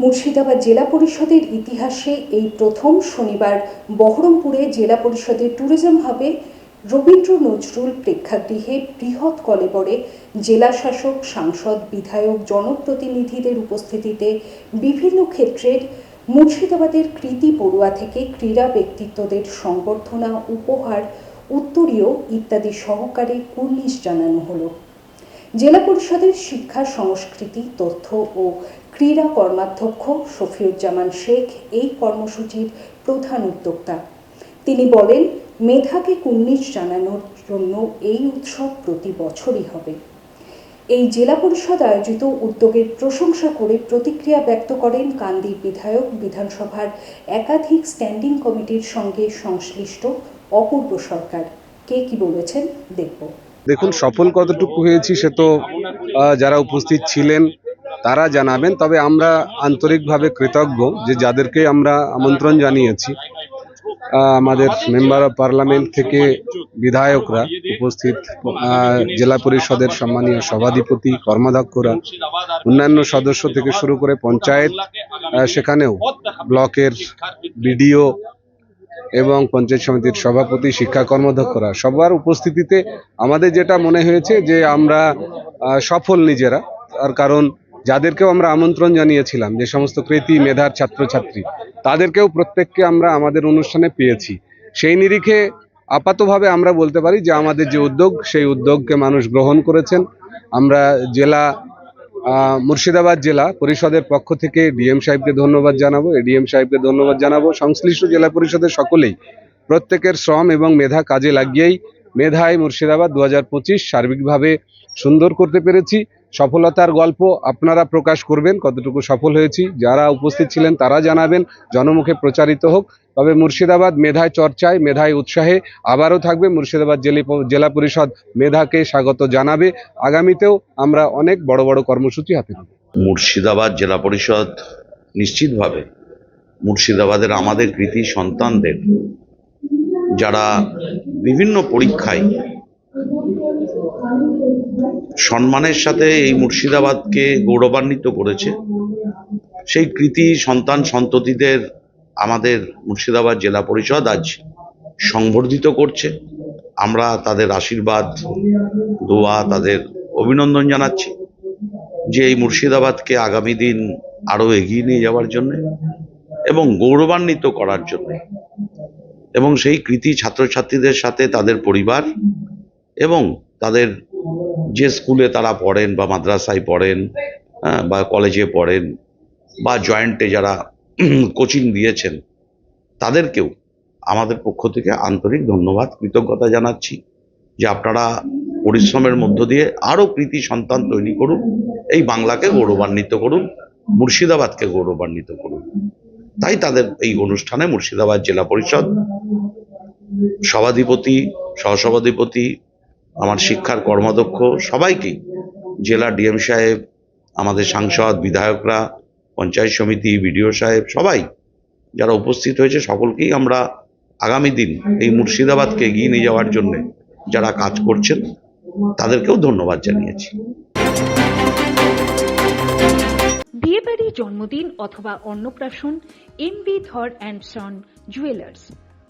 মুর্শিদাবাদ জেলা পরিষদের ইতিহাসে এই প্রথম শনিবার বহরমপুরে জেলা পরিষদের ট্যুরিজম হাবে রবীন্দ্র নজরুল প্রেক্ষাগৃহে বৃহৎ কলেবরে জেলা শাসক, সাংসদ, বিধায়ক, জনপ্রতিনিধিদের উপস্থিতিতে বিভিন্ন ক্ষেত্রের মুর্শিদাবাদের কৃতি পড়ুয়া থেকে ক্রীড়া ব্যক্তিত্বদের সংবর্ধনা, উপহার, উত্তরীয় ইত্যাদি সহকারে কুর্নিশ জানানো হলো। জেলা পরিষদের শিক্ষা, সংস্কৃতি, তথ্য ও ক্রীড়া কর্মাধ্যক্ষ শফিউজ্জামান শেখ এই কর্মসূচির প্রধান উদ্যোক্তা। তিনি বলেন, মেধাকে কুর্নিশ জানানোর জন্য এই উৎসব প্রতি বছরই হবে। এই জেলা পরিষদ আয়োজিত উদ্যোগের প্রশংসা করে প্রতিক্রিয়া ব্যক্ত করেন কান্দির বিধায়ক, বিধানসভার একাধিক স্ট্যান্ডিং কমিটির সঙ্গে সংশ্লিষ্ট অপূর্ব সরকার। কে কি বলেছেন, দেখব। দেখুন, সফল কতটুকু হয়েছি সে তো যারা উপস্থিত ছিলেন, তারা জানাবেন। তবে আমরা আন্তরিকভাবে কৃতজ্ঞ যে যাদেরকে আমরা আমন্ত্রণ জানিয়েছি। আমাদের মেম্বার অফ পার্লামেন্ট থেকে বিধায়করা উপস্থিত জেলা পরিষদের সম্মানীয় সভাধিপতি, কর্মাধ্যক্ষরা, অন্যান্য সদস্য থেকে শুরু করে পঞ্চায়েত সেখানেও ব্লকের বিডিও এবং পঞ্চায়েত সমিতির সভাপতি, শিক্ষা কর্মধ্যক্ষরা সবার উপস্থিতিতে আমাদের যেটা মনে হয়েছে যে আমরা সফল নিজেরা। তার কারণ যাদেরকেও আমরা আমন্ত্রণ জানিয়েছিলাম যে সমস্ত কৃতি মেধার ছাত্রছাত্রী, তাদেরকেও প্রত্যেককে আমরা আমাদের অনুষ্ঠানে পেয়েছি। সেই নিরিখে আপাতভাবে আমরা বলতে পারি যে আমাদের যে উদ্যোগ, সেই উদ্যোগকে মানুষ গ্রহণ করেছেন। আমরা জেলা মুর্শিদাবাদ জেলা পরিষদের পক্ষ থেকে ডিএম সাহেবকে ধন্যবাদ জানাব। এডিএম সাহেবকে ধন্যবাদ জানাব। সংশ্লিষ্ট জেলা পরিষদের সকলেই প্রত্যেকের শ্রম এবং মেধা কাজে লাগিয়েই মেধায় মুর্শিদাবাদ দু হাজার পঁচিশ সার্বিকভাবে সুন্দর করতে পেরেছি। সফলতার গল্প আপনারা প্রকাশ করবেন। কতটুকু সফল হয়েছি, যারা উপস্থিত ছিলেন তারা জানাবেন। জনমুখে প্রচারিত হোক। তবে মুর্শিদাবাদ মেধায় চর্চায়, মেধায় উৎসাহে আবারও থাকবে। মুর্শিদাবাদ জেলি পরিষদ মেধাকে স্বাগত জানাবে। আগামীতেও আমরা অনেক বড় বড় কর্মসূচি হাতে নেব। মুর্শিদাবাদ জেলা পরিষদ নিশ্চিতভাবে মুর্শিদাবাদের আমাদের কৃতি সন্তানদের, যারা বিভিন্ন পরীক্ষায় সম্মানের সাথে এই মুর্শিদাবাদকে গৌরবান্বিত করেছে। সেই কৃতি সন্তান সন্ততিদের আমাদের মুর্শিদাবাদ জেলা পরিষদ আজ সংবর্ধিত করছে। আমরা তাদের আশীর্বাদ, দোয়া, তাদের অভিনন্দন জানাচ্ছি যে এই মুর্শিদাবাদকে আগামী দিন আরও এগিয়ে নিয়ে যাওয়ার জন্য এবং গৌরবান্বিত করার জন্য এবং সেই কৃতি ছাত্রছাত্রীদের সাথে তাদের পরিবার এবং তাদের যে স্কুলে তারা পড়েন বা মাদ্রাসায় পড়েন বা কলেজে পড়েন, বা জয়েন্টে যারা কোচিং দিয়েছেন, তাদেরকেও আমাদের পক্ষ থেকে আন্তরিক ধন্যবাদ, কৃতজ্ঞতা জানাচ্ছি যে আপনারা পরিশ্রমের মধ্য দিয়ে আরও কৃতি সন্তান তৈরি করুন, এই বাংলাকে গৌরবান্বিত করুন, মুর্শিদাবাদকে গৌরবান্বিত করুন। তাই তাদের এই অনুষ্ঠানে মুর্শিদাবাদ জেলা পরিষদ সভাধিপতি, সহসভাধিপতি আমার শিক্ষার কর্মাধ্যক্ষ সবাইকেই। জেলা ডিএম সাহেব, আমাদের সাংসদ, বিধায়করা, পঞ্চায়েত সমিতি, বিডিও সাহেব, সবাই যারা উপস্থিত হয়েছে, সকলকেই আমরা আগামী দিন এই মুর্শিদাবাদকে এগিয়ে নিয়ে যাওয়ার জন্য যারা কাজ করছেন, তাদেরকেও ধন্যবাদ জানিয়েছি। বিয়েবাড়ি জন্মদিন অথবা অন্নপ্রাশন M B Dhar and son, jewellers.